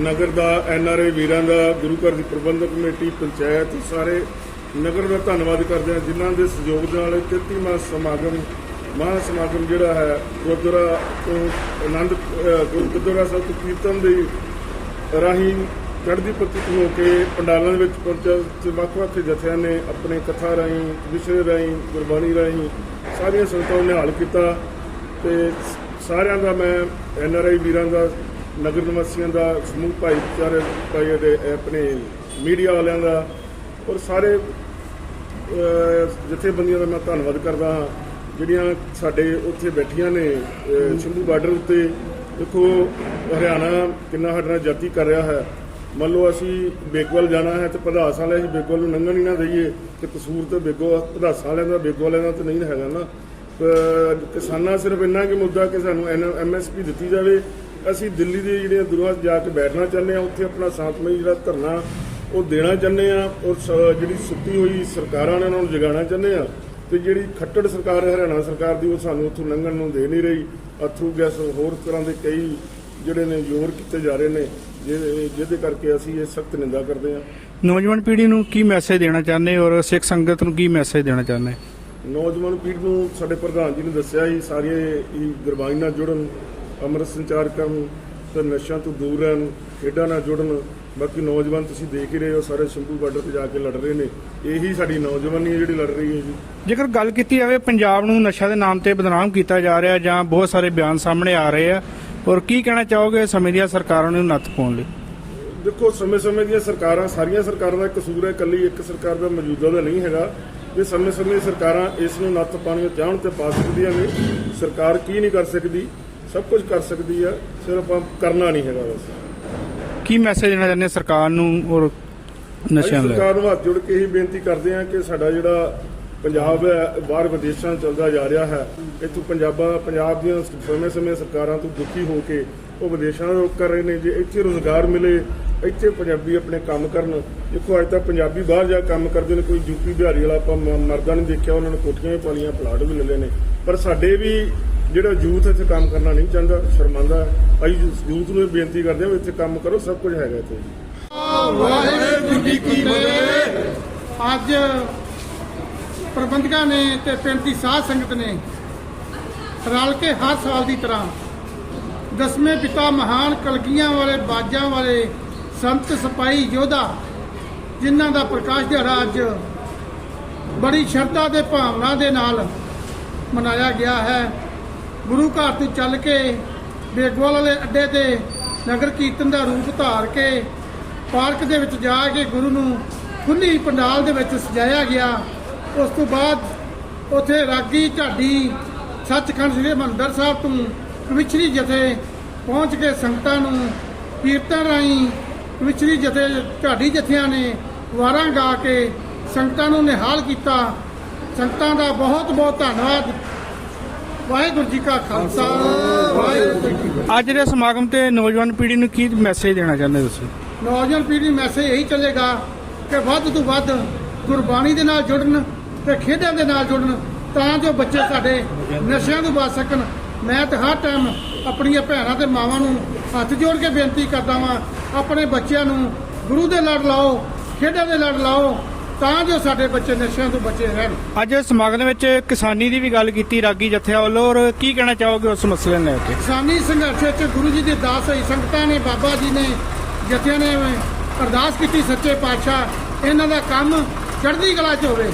ਨਗਰ ਦਾ NRI ਵੀਰਾਂ ਦਾ, ਗੁਰੂ ਘਰ ਦੀ ਪ੍ਰਬੰਧਕ committee, panchayat, ਸਾਰੇ ਨਗਰ ਦਾ ਧੰਨਵਾਦ ਕਰਦੇ ਹਾਂ, ਜਿਨ੍ਹਾਂ ਦੇ ਸਹਿਯੋਗ ਦੇ ਨਾਲ 33ਵਾਂ ਸਮਾਗਮ, ਮਹਾ ਸਮਾਗਮ ਜਿਹੜਾ ਹੈ, ਗੁਰਦੁਆਰਾ ਤੋਂ ਆਨੰਦ ਗੁਰੂ- ਗੁਰਦੁਆਰਾ ਸਾਹਿਬ ਤੋਂ ਕੀਰਤਨ ਦੇ ਰਾਹੀਂ ਚੜ੍ਹਦੀ ਪ੍ਰਤੀਤ ਹੋ ਕੇ ਪੰਡਾਲਾਂ ਦੇ ਵਿੱਚ ਪਹੁੰਚਿਆ ਤੇ ਵੱਖ-ਵੱਖ ਜਥਿਆਂ ਨੇ ਆਪਣੇ ਕਥਾ ਰਾਹੀਂ, ਵਿਸ਼ੇ ਰਾਹੀਂ, ਗੁਰਬਾਣੀ ਰਾਹੀਂ ਸਾਰੀਆਂ ਸੰਗਤਾਂ ਨੂੰ ਨਿਹਾਲ ਕੀਤਾ। ਤੇ ਸਾਰਿਆਂ ਦਾ ਮੈਂ ਐਨਆਰਆਈ ਵੀਰਾਂ ਦਾ ਨਗਰ ਨਿਵਾਸੀਆਂ ਦਾ ਸਮੂਹ ਭਾਈਚਾਰੇ ਭਾਈ ਦੇ ਆਪਣੇ ਮੀਡੀਆ ਵਾਲਿਆਂ ਦਾ ਔਰ ਸਾਰੇ ਜਥੇਬੰਦੀਆਂ ਦਾ ਮੈਂ ਧੰਨਵਾਦ ਕਰਦਾ ਹਾਂ। ਜਿਹੜੀਆਂ ਸਾਡੇ ਉੱਥੇ ਬੈਠੀਆਂ ਨੇ ਸ਼ੰਭੂ ਬਾਰਡਰ ਉੱਤੇ ਦੇਖੋ ਹਰਿਆਣਾ ਕਿੰਨਾ ਸਾਡੇ ਨਾਲ ਜਾਤੀ ਕਰ ਰਿਹਾ ਹੈ। ਮੰਨ ਲਓ ਅਸੀਂ ਬੇਗਵਲ ਜਾਣਾ ਹੈ ਤੇ ਪ੍ਰਧਾਸ ਵਾਲੇ ਅਸੀਂ ਬੇਗਵਲ ਨੂੰ ਲੰਘਣ ਹੀ ਨਾ ਦਈਏ ਤੇ ਕਸੂਰ ਤੇ ਬੇਗੋ ਪ੍ਰਧਾਸ ਵਾਲਿਆਂ ਦਾ ਬੇਗੋ ਵਾਲਿਆਂ ਦਾ ਤਾਂ ਨਹੀਂ ਹੈਗਾ ਨਾ। ਕਿਸਾਨਾਂ ਸਿਰਫ ਇੰਨਾ ਕਿ ਮੁੱਦਾ ਕਿ ਸਾਨੂੰ ਐਮਐਸਪੀ ਦਿੱਤੀ ਜਾਵੇ ਅਸੀਂ ਦਿੱਲੀ ਦੇ ਜਿਹੜੀਆਂ ਦੁਰਾਂ 'ਚ ਜਾ ਕੇ ਬੈਠਣਾ ਚਾਹੁੰਦੇ ਆ ਉੱਥੇ ਆਪਣਾ ਸ਼ਾਂਤਮਈ ਜਿਹੜਾ ਧਰਨਾ ਉਹ ਦੇਣਾ ਚਾਹੁੰਦੇ ਆ ਔਰ ਜਿਹੜੀ ਸੁੱਤੀ ਹੋਈ ਸਰਕਾਰਾਂ ਨੇ ਉਹਨਾਂ ਨੂੰ ਜਗਾਉਣਾ ਚਾਹੁੰਦੇ ਆ ਤੇ ਜਿਹੜੀ ਖੱਟੜ ਸਰਕਾਰ ਹੈ ਹਰਿਆਣਾ ਸਰਕਾਰ ਦੀ ਉਹ ਸਾਨੂੰ ਉੱਥੋਂ ਲੰਘਣ ਨੂੰ ਦੇ ਨਹੀਂ ਰਹੀ। ਅਥਰੂ ਗੈਸ ਹੋਰ ਤਰ੍ਹਾਂ ਦੇ ਕਈ ਜਿਹੜੇ ਨੇ ਜ਼ੋਰ ਕੀਤੇ ਜਾ ਰਹੇ ਨੇ ਜਿਹਦੇ ਜਿਹਦੇ ਕਰਕੇ ਅਸੀਂ ਇਹ ਸਖਤ ਨਿੰਦਾ ਕਰਦੇ ਆ ਨੌਜਵਾਨ ਪੀੜ੍ਹੀ ਨੂੰ ਕੀ ਮੈਸੇਜ ਦੇਣਾ ਚਾਹੁੰਦੇ ਔਰ ਸਿੱਖ ਸੰਗਤ ਨੂੰ ਕੀ ਮੈਸੇਜ ਦੇਣਾ ਚਾਹੁੰਦੇ? ਨੌਜਵਾਨ ਪੀੜ੍ਹੀ ਨੂੰ ਸਾਡੇ ਪ੍ਰਧਾਨ ਜੀ ਨੇ ਦੱਸਿਆ ਹੀ ਸਾਰੇ ਹੀ ਗੁਰਬਾਣੀ ਨਾਲ ਜੁੜਨ ਅੰਮ੍ਰਿਤ ਸੰਚਾਰ ਕਰਨ ਤੇ ਨਸ਼ਿਆਂ ਤੋਂ ਦੂਰ ਰਹਿਣ ਖੇਡਾਂ ਨਾਲ ਜੁੜਨ ਬਾਕੀ ਨੌਜਵਾਨ ਤੁਸੀਂ ਦੇਖ ਹੀ ਰਹੇ ਹੋ ਸਾਰੇ ਸ਼ੰਭੂ ਬਾਰਡਰ ਤੇ ਜਾ ਕੇ ਲੜ ਰਹੇ ਨੇ। ਇਹੀ ਸਾਡੀ ਨੌਜਵਾਨੀ ਹੈ ਜਿਹੜੀ ਲੜ ਰਹੀ ਹੈ ਜੀ। ਜੇਕਰ ਗੱਲ ਕੀਤੀ ਜਾਵੇ ਪੰਜਾਬ ਨੂੰ ਨਸ਼ਾ ਦੇ ਨਾਮ ਤੇ ਬਦਨਾਮ ਕੀਤਾ ਜਾ ਰਿਹਾ ਜਾਂ ਬਹੁਤ ਸਾਰੇ ਬਿਆਨ ਸਾਹਮਣੇ ਆ ਰਹੇ ਆ ਔਰ ਕੀ ਕਹਿਣਾ ਚਾਹੋਗੇ ਸਮੇਂ ਦੀਆਂ ਸਰਕਾਰਾਂ ਨੂੰ ਨੱਥ ਪਾਉਣ ਲਈ? ਦੇਖੋ ਸਮੇਂ-ਸਮੇਂ ਦੀਆਂ ਸਰਕਾਰਾਂ ਸਾਰੀਆਂ ਸਰਕਾਰਾਂ ਦਾ ਕਸੂਰ ਹੈ ਇਕੱਲੀ ਇੱਕ ਸਰਕਾਰ ਦਾ ਮੌਜੂਦਾ ਦਾ ਨਹੀਂ ਹੈਗਾ। ਇਹ ਸਮੇਂ-ਸਮੇਂ ਸਰਕਾਰਾਂ ਇਸ ਨੂੰ ਨੱਥ ਪਾਉਣੀਆਂ ਚਾਹਣ ਤੇ ਪਾ ਸਕਦੀਆਂ ਨੇ। ਸਰਕਾਰ ਕੀ ਨਹੀਂ ਕਰ ਸਕਦੀ? ਸਭ ਕੁਝ ਕਰ ਸਕਦੀ ਆ ਸਿਰਫ ਆਪਾਂ ਕਰਨਾ ਨਹੀਂ ਹੈਗਾ ਬਸ। ਕੀ ਮੈਸੇਜ ਦੇਣਾ ਚਾਹੁੰਦੇ ਸਰਕਾਰ ਨੂੰ ਔਰ ਨਸ਼ਿਆਂ ਅਸੀਂ ਲਈ ਸਰਕਾਰ ਨੂੰ ਹੱਥ ਜੋੜ ਕੇ ਹੀ ਬੇਨਤੀ ਕਰਦੇ ਹਾਂ ਕਿ ਸਾਡਾ ਜਿਹੜਾ ਪੰਜਾਬ ਹੈ ਬਾਹਰ ਵਿਦੇਸ਼ਾਂ 'ਚ ਚੱਲਦਾ ਜਾ ਰਿਹਾ ਹੈ ਇੱਥੋਂ ਪੰਜਾਬਾ ਪੰਜਾਬ ਦੀਆਂ ਸਮੇਂ-ਸਮੇਂ ਸਰਕਾਰਾਂ ਤੋਂ ਦੁਖੀ ਹੋ ਕੇ ਉਹ ਵਿਦੇਸ਼ਾਂ ਦਾ ਰੁਖ ਕਰ ਰਹੇ ਨੇ ਜੇ ਇੱਥੇ ਰੋਜ਼ਗਾਰ ਮਿਲੇ ਇੱਥੇ ਪੰਜਾਬੀ ਆਪਣੇ ਕੰਮ ਕਰਨ। ਦੇਖੋ ਅੱਜ ਤੱਕ ਪੰਜਾਬੀ ਬਾਹਰ ਜਾ ਕੇ ਕੰਮ ਕਰਦੇ ਨੇ ਕੋਈ ਯੂਪੀ ਬਿਹਾਰੀ ਵਾਲਾ ਆਪਾਂ ਮ- ਮਰਦਾਂ ਨਹੀਂ ਦੇਖਿਆ ਉਹਨਾਂ ਨੇ ਕੋਠੀਆਂ ਵੀ ਪਾਲੀਆਂ ਪਲਾਟ ਵੀ ਲੈ ਲਏ ਨੇ। ਪਰ ਸਾਡੇ ਵੀ ਜਿਹੜਾ ਯੂਥ ਇੱਥੇ ਕੰਮ ਕਰਨਾ ਨਹੀਂ ਚਾਹੁੰਦਾ ਸ਼ਰਮਾਂਦਾ ਅਸੀਂ ਯੂਥ ਨੂੰ ਬੇਨਤੀ ਕਰਦੇ ਹਾਂ ਇੱਥੇ ਕੰਮ ਕਰੋ, ਸਭ ਕੁਝ ਹੈਗਾ ਇੱਥੇ। ਵਾਹਿਗੁਰੂ ਜੀ ਕੀ ਫਤਿਹ। ਅੱਜ ਪ੍ਰਬੰਧਕਾਂ ਨੇ ਤੇ ਪਿੰਡ ਦੀ ਸਾਧ ਸੰਗਤ ਨੇ ਰਲ ਕੇ ਹਰ ਸਾਲ ਦੀ ਤਰ੍ਹਾਂ ਦਸਵੇਂ ਪਿਤਾ ਮਹਾਨ ਕਲਗੀਆਂ ਵਾਲੇ, ਬਾਜਾਂ ਵਾਲੇ ਸੰਤ ਸਿਪਾਹੀ ਯੋਧਾ, ਜਿਨ੍ਹਾਂ ਦਾ ਪ੍ਰਕਾਸ਼ ਦਿਹਾੜਾ ਅੱਜ ਬੜੀ ਸ਼ਰਧਾ ਤੇ ਭਾਵਨਾ ਦੇ ਨਾਲ ਮਨਾਇਆ ਗਿਆ ਹੈ। ਗੁਰੂ ਘਰ ਤੋਂ ਚੱਲ ਕੇ ਬੇਗਵਾਲ ਵਾਲੇ ਅੱਡੇ ਤੇ ਨਗਰ ਕੀਰਤਨ ਦਾ ਰੂਪ ਧਾਰ ਕੇ ਪਾਰਕ ਦੇ ਵਿੱਚ ਜਾ ਕੇ ਗੁਰੂ ਨੂੰ ਖੁੱਲੀ ਪੰਡਾਲ ਦੇ ਵਿੱਚ ਸਜਾਇਆ ਗਿਆ। ਉਸ ਤੋਂ ਬਾਅਦ ਉੱਥੇ ਰਾਗੀ ਝਾਡੀ ਸੱਚਖੰਡ ਸ੍ਰੀ ਹਰਿਮੰਦਰ ਸਾਹਿਬ ਤੋਂ ਕਵਿਛਰੀ ਜਥੇ ਪਹੁੰਚ ਕੇ ਸੰਗਤਾਂ ਨੂੰ ਕੀਰਤਨ ਰਾਹੀਂ ਕਵਿਛਰੀ ਜਥੇ ਝਾਡੀ ਜਥਿਆਂ ਨੇ ਵਾਰਾਂ ਗਾ ਕੇ ਸੰਗਤਾਂ ਨੂੰ ਨਿਹਾਲ ਕੀਤਾ। ਸੰਗਤਾਂ ਦਾ ਬਹੁਤ ਬਹੁਤ ਧੰਨਵਾਦ। ਵਾਹਿਗੁਰੂ ਜੀ ਕਾ ਖਾਲਸਾ ਵਾਹਿਗੁਰੂ ਜੀ ਕੀ ਫਤਿਹ। ਅੱਜ ਦੇ ਸਮਾਗਮ ਤੇ ਨੌਜਵਾਨ ਪੀੜ੍ਹੀ ਨੂੰ ਕੀ ਮੈਸੇਜ ਦੇਣਾ ਚਾਹੁੰਦੇ ਤੁਸੀਂ? ਨੌਜਵਾਨ ਪੀੜ੍ਹੀ ਮੈਸੇਜ ਇਹੀ ਚੱਲੇਗਾ ਕਿ ਵੱਧ ਤੋਂ ਵੱਧ ਗੁਰਬਾਣੀ ਦੇ ਨਾਲ ਜੁੜਨ ਤੇ ਖੇਡਾਂ ਦੇ ਨਾਲ ਜੁੜਨ ਤਾਂ ਜੋ ਬੱਚੇ ਸਾਡੇ ਨਸ਼ਿਆਂ ਤੋਂ ਬਚ ਸਕਣ। ਮੈਂ ਤਾਂ ਹਰ ਟਾਈਮ ਆਪਣੀਆਂ ਭੈਣਾਂ ਤੇ ਮਾਵਾਂ ਨੂੰ ਹੱਥ ਜੋੜ ਕੇ ਬੇਨਤੀ ਕਰਦਾ ਵਾਂ ਆਪਣੇ ਬੱਚਿਆਂ ਨੂੰ ਗੁਰੂ ਦੇ ਲੜ ਲਾਓ ਖੇਡਾਂ ਦੇ ਲੜ ਲਾਓ ਤਾਂ ਜੋ ਸਾਡੇ ਬੱਚੇ ਨਸ਼ਿਆਂ ਤੋਂ ਬਚੇ ਰਹਿਣ। ਅੱਜ ਸਮਾਗਮ ਵਿੱਚ ਕਿਸਾਨੀ ਦੀ ਵੀ ਗੱਲ ਕੀਤੀ ਰਾਗੀ ਜਥਿਆਂ ਵੱਲੋਂ ਔਰ ਕੀ ਕਹਿਣਾ ਚਾਹੋਗੇ ਉਸ ਮਸਲੇ ਨੂੰ ਲੈ ਕੇ? ਕਿਸਾਨੀ ਸੰਘਰਸ਼ ਵਿੱਚ ਗੁਰੂ ਜੀ ਦੇ ਦਾਸ ਹੋਈ ਸੰਗਤਾਂ ਨੇ ਬਾਬਾ ਜੀ ਨੇ ਜਥਿਆਂ ਨੇ ਅਰਦਾਸ ਕੀਤੀ ਸੱਚੇ ਪਾਤਸ਼ਾਹ ਇਹਨਾਂ ਦਾ ਕੰਮ ਚੜ੍ਹਦੀ ਕਲਾ 'ਚ ਹੋਵੇ।